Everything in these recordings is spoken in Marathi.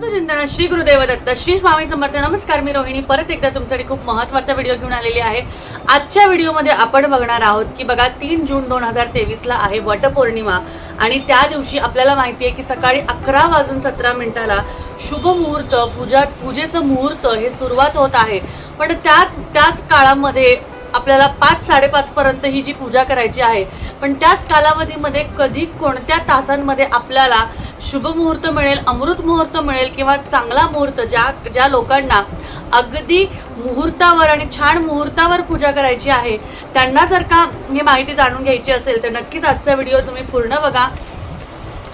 अवधूत चिंतन श्री गुरुदेव दत्त श्री स्वामी समर्थ नमस्कार मी रोहिणी. परत एकदा तुमच्यासाठी खूप महत्त्वाचा व्हिडिओ घेऊन आलेली आहे. आजच्या व्हिडिओमध्ये आपण बघणार आहोत की बघा तीन जून दोन हजार तेवीसला आहे वटपौर्णिमा. आणि त्या दिवशी आपल्याला माहिती आहे की सकाळी अकरा वाजून सतरा मिनिटाला शुभ मुहूर्त पूजा पूजेचं मुहूर्त हे सुरुवात होत आहे. पण त्याच त्याच काळामध्ये आपल्याला पाच साडेपाच पर्यंत ही जी पूजा करायची आहे पण त्याच कालावधीमध्ये कधी कोणत्या तासांमध्ये आपल्याला शुभ मुहूर्त मिळेल अमृत मुहूर्त मिळेल किंवा चांगला मुहूर्त ज्या ज्या लोकांना अगदी मुहूर्तावर आणि छान मुहूर्तावर पूजा करायची आहे त्यांना जर का ही माहिती जाणून घ्यायची असेल तर नक्कीच आजचा व्हिडिओ तुम्ही पूर्ण बघा.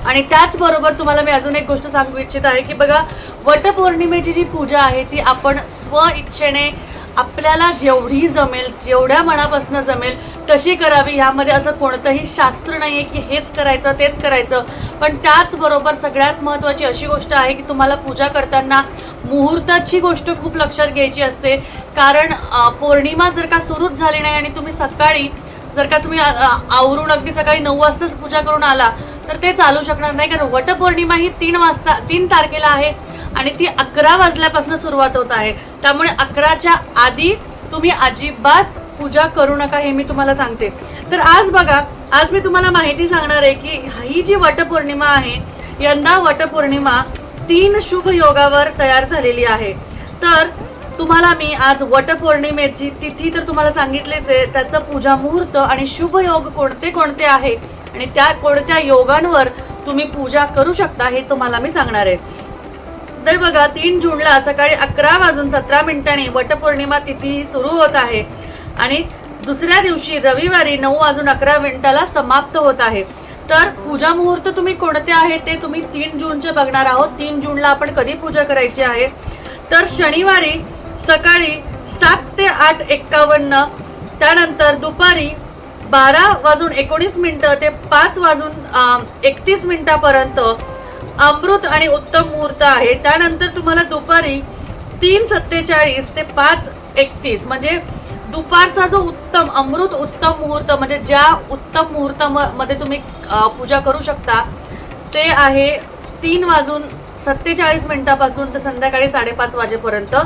आणि त्याचबरोबर तुम्हाला मी अजून एक गोष्ट सांगू इच्छित आहे की बघा वटपौर्णिमेची जी पूजा आहे ती आपण स्व इच्छेने आपल्याला जेवढी जमेल जेवढ्या मनापासून जमेल तशी करावी. ह्यामध्ये असं कोणतंही शास्त्र नाही आहे की हेच करायचं तेच करायचं. पण त्याचबरोबर सगळ्यात महत्त्वाची अशी गोष्ट आहे की तुम्हाला पूजा करताना मुहूर्ताची गोष्ट खूप लक्षात घ्यायची असते. कारण पौर्णिमा जर का सुरूच झाली नाही आणि तुम्ही सकाळी जर का तुम्ही आवरून अगदी सकाळी नऊ वाजताच पूजा करून आला तर ते चालू शकणार नाही. कारण वटपौर्णिमा ही तीन वाजता तीन तारखेला आहे. आणि ती अकरा वाजल्यापासून सुरुवात होत आहे. त्यामुळे अकराच्या आधी तुम्ही अजिबात पूजा करू नका हे मी तुम्हाला सांगते. तर आज बघा आज मी तुम्हाला माहिती सांगणार आहे की ही जी वटपौर्णिमा आहे यंदा वटपौर्णिमा तीन शुभ योगावर तयार झालेली आहे. तर तुम्हाला मी आज वटपौर्णिमेची तिथी तर तुम्हाला सांगितलेच आहे त्याचं पूजा मुहूर्त आणि शुभ योग कोणते कोणते आहे आणि त्या कोणत्या योगांवर तुम्ही पूजा करू शकता हे तुम्हाला मी सांगणार आहे. तर बघा तीन जूनला सकाळी अकरा वाजून सतरा मिनिटांनी वटपौर्णिमा तिथी सुरू होत आहे. आणि दुसऱ्या दिवशी रविवारी नऊ वाजून अकरा मिनिटाला समाप्त होत आहे. तर पूजा मुहूर्त तुम्ही कोणते आहे ते तुम्ही तीन जूनचे बघणार आहोत. तीन जूनला आपण कधी पूजा करायची आहे? तर शनिवारी सकाळी सात ते आठ एक्कावन्न त्यानंतर दुपारी बारा वाजून एकोणीस मिनटं ते पाच वाजून एकतीस मिनटापर्यंत अमृत आणि उत्तम मुहूर्त आहे. त्यानंतर तुम्हाला दुपारी तीन सत्तेचाळीस ते पाच एकतीस म्हणजे दुपारचा जो उत्तम अमृत उत्तम मुहूर्त म्हणजे ज्या उत्तम मुहूर्तामध्ये तुम्ही पूजा करू शकता ते आहे तीन वाजून सत्तेचाळीस मिनिटापासून ते संध्याकाळी साडेपाच वाजेपर्यंत.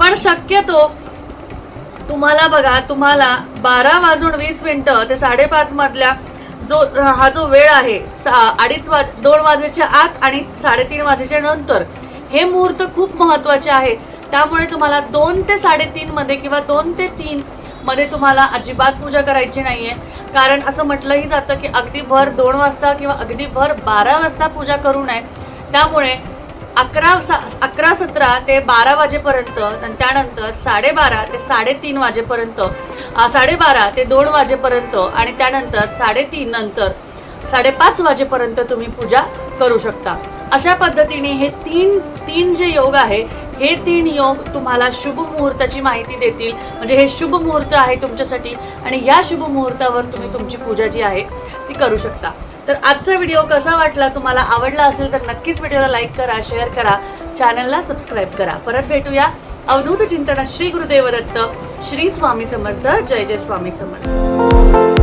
पण शक्यतो तुम्हाला बघा तुम्हाला बारा वाजून वीस मिनटं ते साडेपाच मधल्या जो हा जो वेळ आहे सा- अडीच वाज दोन वाजेच्या आत आणि साडेतीन वाजेच्या नंतर हे मुहूर्त खूप महत्त्वाचे आहे. त्यामुळे तुम्हाला दोन ते साडेतीनमध्ये किंवा दोन ते तीन मध्ये तुम्हाला अजिबात पूजा करायची नाही आहे कारण असं म्हटलंही जातं की अगदी भर दोन वाजता किंवा अगदी भर बारा वाजता पूजा करू नये. त्यामुळे अकरा सा अकरा सतरा ते बारा वाजेपर्यंत आणि त्यानंतर साडेबारा ते साडेतीन वाजेपर्यंत साडेबारा ते दोन वाजेपर्यंत आणि त्यानंतर साडेतीन नंतर साडेपाच वाजेपर्यंत तुम्ही पूजा करू शकता. अशा पद्धतीने हे तीन तीन जे योग आहे हे तीन योग तुम्हाला शुभ मुहूर्ताची माहिती देतील. म्हणजे हे शुभ मुहूर्त आहे तुमच्यासाठी आणि या शुभ मुहूर्तावर तुम्ही तुमची पूजा जी आहे ती करू शकता. तर आजचा व्हिडिओ कसा वाटला तुम्हाला आवडला असेल तर नक्कीच व्हिडिओला लाईक करा शेअर करा चॅनलला सबस्क्राईब करा. परत भेटूया अवधूत चिंतना श्री गुरुदेव दत्त श्री स्वामी समर्थ जय जय स्वामी समर्थ.